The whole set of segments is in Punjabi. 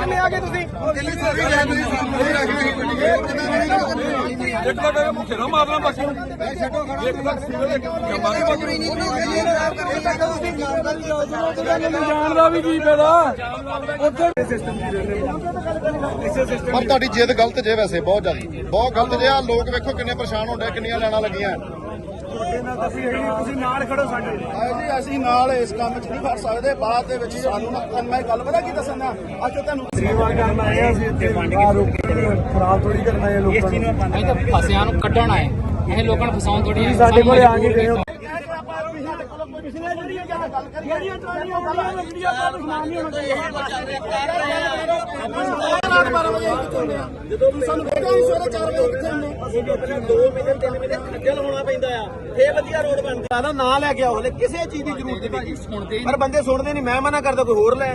ਕਿੰਨੇ ਆ ਗਏ ਤੁਸੀਂ। ਦਿੱਲੀ ਤੋਂ ਵੀ ਗਏ। ਤੁਸੀਂ ਸਾਹਮਣੇ ਰੱਖ ਇੱਕ ਤਾਂ ਮੇਰੇ ਮੁਖੇ ਨਾ ਮਾਰਨਾ ਬਸ। ਇੱਕ ਤਾਂ ਸਿਵਲ ਇੱਕ ਜੰਬਾਰੀ ਜਾਣਦਾ ਵੀ ਕੀ ਪੈਦਾ ਉੱਥੇ ਪਰ ਤੁਹਾਡੀ ਜਿੱਦ ਗਲਤ ਜੇ ਵੈਸੇ ਬਹੁਤ ਜ਼ਿਆਦਾ। ਬਹੁਤ ਗਲਤ ਜੇ ਆ। ਲੋਕ ਵੇਖੋ ਕਿੰਨੇ ਪਰੇਸ਼ਾਨ ਹੁੰਦੇ ਕਿੰਨੀਆਂ ਲੈਣਾ ਲੱਗੀਆਂ। ਤੁਸੀਂ ਨਾਲ ਖੜੋ ਸਾਡੇ ਜੀ ਅਸੀਂ ਨਾਲ ਇਸ ਕੰਮ 'ਚ ਨਹੀਂ ਫੜ ਸਕਦੇ ਬਾਅਦ ਦੇ ਵਿੱਚ ਸਾਨੂੰ ਨਾ ਮੈਂ ਗੱਲ ਪਤਾ ਕੀ ਦੱਸਣਾ? ਅੱਜ ਤੁਹਾਨੂੰ ਸੇਵਾ ਕਰਨ ਆਏ ਆ ਅਸੀਂ ਇੱਥੇ ਖਰਾਬ ਥੋੜੀ ਕਰਨਾ ਹੈ ਲੋਕਾਂ ਨੂੰ। ਅਸੀਂ ਤਾਂ ਫਸਿਆਂ ਨੂੰ ਕੱਢਣ ਆਏ। ਇਹ ਲੋਕਾਂ ਨੂੰ ਫਸਾਉਣ ਥੋੜੀ ਆਏ। ਸਾਡੇ ਕੋਲੇ ਆ ਕੇ ਗਏ ਹੋ ਜਦੋਂ ਵੀ ਸਾਨੂੰ ਵੇਖਿਆ ਅਸੀਂ ਸਵੇਰੇ 4 ਵਜੇ ਕਿੱਥੇ ਹੁੰਦੇ ਅਸੀਂ ਵੇਖਿਆ 2 ਮਹੀਨੇ 3 ਮਹੀਨੇ ਖੱਜਲ ਹੋਣਾ ਪੈਂਦਾ ਆ। ਫੇਰ ਵਧੀਆ ਰੋਡ ਬਣਦਾ। ਨਾ ਨਾਂ ਲੈ ਕੇ ਆਓ ਹਲੇ ਕਿਸੇ ਚੀਜ਼ ਦੀ ਜ਼ਰੂਰਤ ਨਹੀਂ ਪਰ ਬੰਦੇ ਸੁਣਦੇ ਨਹੀਂ ਮੈਂ ਮਨਾ ਕਰਦਾ ਕੋਈ ਹੋਰ ਲੈ।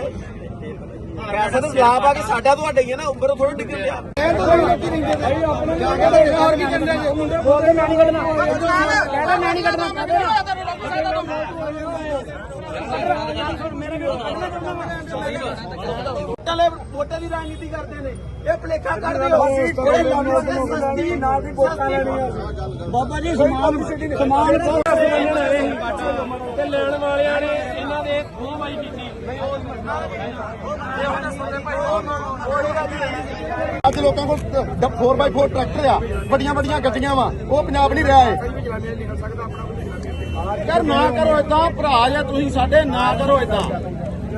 ਪੈਸਾ ਤਾਂ ਲਾਭ ਆ ਕਿ ਸਾਡਾ ਤੁਹਾਡਾ ਹੀ ਹੈ ਨਾ ਉੱਪਰ ਥੋੜਾ ਡਿੱਗਣ ਲਿਆ ਵੋਟਾਂ ਵੋਟਾਂ ਦੀ ਰਾਜਨੀਤੀ ਕਰਦੇ ਨੇ। ਇਹ ਭਲੇਖਾ ਕਰਦੇ ਹੋ। ਕੋਈ ਸਸਤੀ ਨਾ ਵੀ ਵੋਟਾਂ ਲੈਣੀਆਂ। ਬਾਬਾ ਜੀ ਸਮਾਨ ਸਮਾਨ ਤੇ ਲੈਣ ਵਾਲਿਆਂ ਨੇ ਇਹਨਾਂ ਦੇ ਖੋਹਬਾਈ ਕੀਤੀ। ਅੱਜ ਲੋਕਾਂ ਕੋਲ 4x4 ਟਰੈਕਟਰ ਆ। ਵੱਡੀਆਂ ਵੱਡੀਆਂ ਗੱਡੀਆਂ ਵਾ। ਉਹ ਪੰਜਾਬ ਨਹੀਂ ਰਿਹਾ ਏ ਯਾਰ ਨਾ ਕਰੋ ਇਦਾਂ ਭਰਾ ਜਾਂ ਤੁਸੀਂ ਸਾਡੇ ਨਾ ਕਰੋ ਇਦਾਂ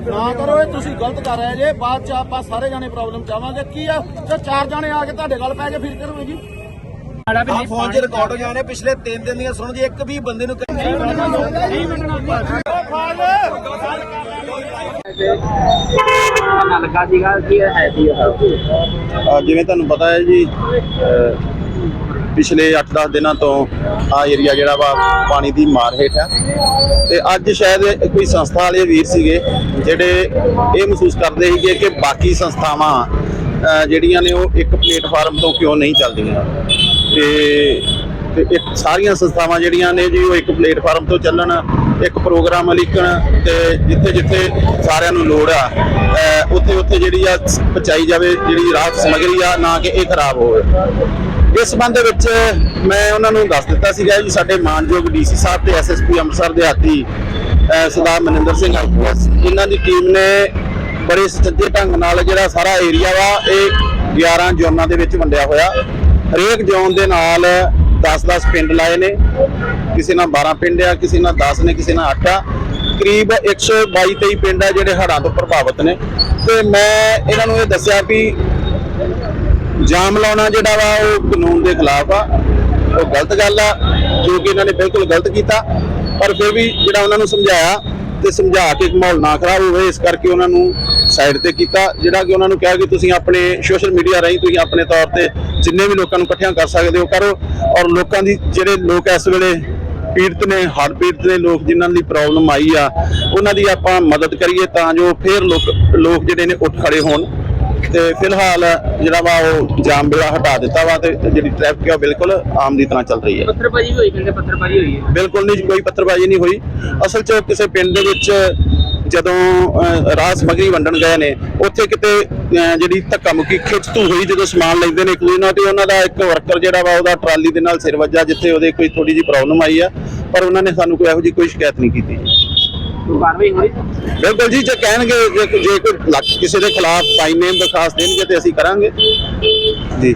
ਨਾ ਕਰੋ ਇਹ ਤੁਸੀਂ ਗਲਤ ਕਰ ਰਹੇ ਜੇ। ਬਾਅਦ ਚ ਆਪਾਂ ਸਾਰੇ ਜਾਣੇ ਪ੍ਰੋਬਲਮ ਚਾਵਾਂਗੇ ਕੀ ਆ? ਤੇ ਚਾਰ ਜਾਣੇ ਆ ਕੇ ਤੁਹਾਡੇ ਗੱਲ ਪੈ ਕੇ ਫਿਰ ਕਰੋਗੇ ਜੀ। ਆ ਫੋਨ 'ਚ ਰਿਕਾਰਡ ਹੋ ਜਾਣੇ ਪਿਛਲੇ 3 ਦਿਨ ਦੀਆਂ ਸੁਣ ਜੀ ਇੱਕ ਵੀ ਬੰਦੇ ਨੂੰ ਲੱਗਾ ਸੀਗਾ ਕੀ ਹੈ ਜੀ ਜਿਵੇਂ ਤੁਹਾਨੂੰ ਪਤਾ ਹੈ ਜੀ ਪਿਛਲੇ 8-10 ਦਿਨਾਂ ਤੋਂ ਆ ਏਰੀਆ ਜਿਹੜਾ ਵਾ ਪਾਣੀ ਦੀ ਮਾਰ ਹੇਠ ਹੈ ਤੇ ਅੱਜ ਸ਼ਾਇਦ ਕੋਈ ਸੰਸਥਾ ਵਾਲੇ ਵੀਰ ਸੀਗੇ ਜਿਹੜੇ ਇਹ ਮਹਿਸੂਸ ਕਰਦੇ ਸੀਗੇ ਕਿ ਬਾਕੀ ਸੰਸਥਾਵਾਂ ਜਿਹੜੀਆਂ ਨੇ ਉਹ ਇੱਕ ਪਲੇਟਫਾਰਮ ਤੋਂ ਕਿਉਂ ਨਹੀਂ ਚੱਲਦੀਆਂ। ਤੇ ਤੇ ਇੱਕ ਸਾਰੀਆਂ ਸੰਸਥਾਵਾਂ ਜਿਹੜੀਆਂ ਨੇ ਜੀ ਉਹ ਇੱਕ ਪਲੇਟਫਾਰਮ ਤੋਂ ਚੱਲਣ, ਇੱਕ ਪ੍ਰੋਗਰਾਮ ਲਿਖਣ ਤੇ ਜਿੱਥੇ ਜਿੱਥੇ ਸਾਰਿਆਂ ਨੂੰ ਲੋੜ ਆ ਉੱਥੇ ਉੱਥੇ ਜਿਹੜੀ ਆ ਪਹੁੰਚਾਈ ਜਾਵੇ, ਜਿਹੜੀ ਰਾਹਤ ਸਮਗਰੀ ਆ, ਨਾ ਕਿ ਇਹ ਖਰਾਬ ਹੋਵੇ। ਇਸ ਸੰਬੰਧ ਦੇ ਵਿੱਚ ਮੈਂ ਉਹਨਾਂ ਨੂੰ ਦੱਸ ਦਿੱਤਾ ਸੀਗਾ ਜੀ, ਸਾਡੇ ਮਾਨਯੋਗ ਡੀਸੀ ਸਾਹਿਬ ਤੇ ਐਸਐਸਪੀ ਅੰਮ੍ਰਿਤਸਰ ਦੇ ਹਾਤੀ ਅਹ, ਸਰਦਾਰ ਮਨਿੰਦਰ ਸਿੰਘ ਆਈਪੀਐਸ ਇਹਨਾਂ ਦੀ ਟੀਮ ਨੇ ਬੜੇ ਸੱਜੇ ਢੰਗ ਨਾਲ ਜਿਹੜਾ ਸਾਰਾ ਏਰੀਆ ਵਾ, ਇਹ 11 ਜ਼ੋਨਾਂ ਦੇ ਵਿੱਚ ਵੰਡਿਆ ਹੋਇਆ। ਹਰੇਕ ਜ਼ੋਨ ਦੇ ਨਾਲ 10-10 ਪਿੰਡ ਲਾਏ ਨੇ। ਕਿਸੇ ਨਾਲ 12 ਪਿੰਡ ਆ, ਕਿਸੇ ਨਾਲ 10 ਨੇ, ਕਿਸੇ ਨਾਲ 8 ਆ। ਕਰੀਬ 122-23 ਪਿੰਡ ਆ ਜਿਹੜੇ ਹੜ੍ਹਾਂ ਤੋਂ ਪ੍ਰਭਾਵਿਤ ਨੇ। ਤੇ ਮੈਂ ਇਹਨਾਂ ਨੂੰ ਇਹ ਦੱਸਿਆ ਵੀ ਜਾਮ ਲਾਉਣਾ ਜਿਹੜਾ ਵਾ ਉਹ ਕਾਨੂੰਨ ਦੇ ਖਿਲਾਫ ਆ। ਉਹ ਗਲਤ ਗੱਲ ਆ, ਜੋ ਕਿ ਇਹਨਾਂ ਨੇ ਬਿਲਕੁਲ ਗਲਤ ਕੀਤਾ। ਪਰ ਫਿਰ ਵੀ ਜਿਹੜਾ ਉਹਨਾਂ ਨੂੰ ਸਮਝਾਇਆ ਤੇ ਸਮਝਾ ਕੇ ਮਾਹੌਲ ਨਾ ਖਰਾਬ ਹੋਵੇ, ਇਸ ਕਰਕੇ ਉਹਨਾਂ ਨੂੰ ਸਾਈਡ ਤੇ ਕੀਤਾ। ਜਿਹੜਾ ਕਿ ਉਹਨਾਂ ਨੂੰ ਕਿਹਾ ਕਿ ਤੁਸੀਂ ਆਪਣੇ ਸੋਸ਼ਲ ਮੀਡੀਆ ਰਾਹੀਂ ਤੁਸੀਂ ਆਪਣੇ ਤੌਰ ਤੇ ਜਿੰਨੇ ਵੀ ਲੋਕਾਂ ਨੂੰ ਇਕੱਠਿਆਂ ਕਰ ਸਕਦੇ ਹੋ, ਕਰੋ। ਔਰ ਲੋਕਾਂ ਦੀ ਜਿਹੜੇ ਲੋਕ ਇਸ ਵੇਲੇ ਪੀੜਤ ਨੇ, ਹੜ੍ਹ ਪੀੜਤ ਦੇ ਲੋਕ ਜਿਨ੍ਹਾਂ ਦੀ ਪ੍ਰੋਬਲਮ ਆਈ ਆ, ਉਹਨਾਂ ਦੀ ਆਪਾਂ ਮਦਦ ਕਰੀਏ ਤਾਂ ਜੋ ਫਿਰ ਲੋਕ ਲੋਕ ਜਿਹੜੇ ਨੇ ਉੱਠ ਖੜੇ ਹੋਣ। ਤੇ ਫਿਲਹਾਲ ਜਿਹੜਾ ਵਾ ਉਹ ਜਾਮ ਬਿਲਾ ਹਟਾ ਦਿੱਤਾ ਵਾ ਤੇ ਜਿਹੜੀ ਟ੍ਰੈਫਿਕ ਆ ਉਹ ਬਿਲਕੁਲ ਆਮ ਦੀ ਤਰ੍ਹਾਂ ਚੱਲ ਰਹੀ ਹੈ। ਪੱਥਰਬਾਜੀ ਹੋਈ ਕਹਿੰਦੇ ਪੱਥਰਬਾਜੀ ਹੋਈ ਹੈ? ਬਿਲਕੁਲ ਨਹੀਂ ਜੀ, ਕੋਈ ਪੱਤਰਬਾਜ਼ੀ ਨਹੀਂ ਹੋਈ। ਅਸਲ 'ਚ ਕਿਸੇ ਪਿੰਡ ਦੇ ਵਿੱਚ ਜਦੋਂ ਰਾਹ ਸਮਗਰੀ ਵੰਡਣ ਗਏ ਨੇ ਉੱਥੇ ਕਿਤੇ ਜਿਹੜੀ ਧੱਕਾ ਮੁੱਕੀ ਖਿੱਚਤੂ ਹੋਈ ਜਦੋਂ ਸਮਾਨ ਲੈਂਦੇ ਨੇ ਕੋਈ ਨਾ ਤੇ ਉਹਨਾਂ ਦਾ ਇੱਕ ਵਰਕਰ ਜਿਹੜਾ ਵਾ ਉਹਦਾ ਟਰਾਲੀ ਦੇ ਨਾਲ ਸਿਰ ਵੱਜਾ ਜਿੱਥੇ ਉਹਦੇ ਕੋਈ ਥੋੜੀ ਜਿਹੀ ਪ੍ਰੋਬਲਮ ਆਈ ਆ ਪਰ ਉਹਨਾਂ ਨੇ ਸਾਨੂੰ ਕੋਈ ਇਹੋ ਜਿਹੀ ਕੋਈ ਸ਼ਿਕਾਇਤ ਨਹੀਂ ਕੀਤੀ ਕਾਰਵਾਈ ਹੋਈ। ਬਿਲਕੁਲ ਜੀ ਜੇ ਕਹਿਣਗੇ ਜੇ ਕੋਈ ਕਿਸੇ ਦੇ ਖਿਲਾਫ ਬਾਈ ਨੇਮ ਦਰਖਾਸਤ ਦੇਣਗੇ ਤੇ ਅਸੀਂ ਕਰਾਂਗੇ। ਜੀ।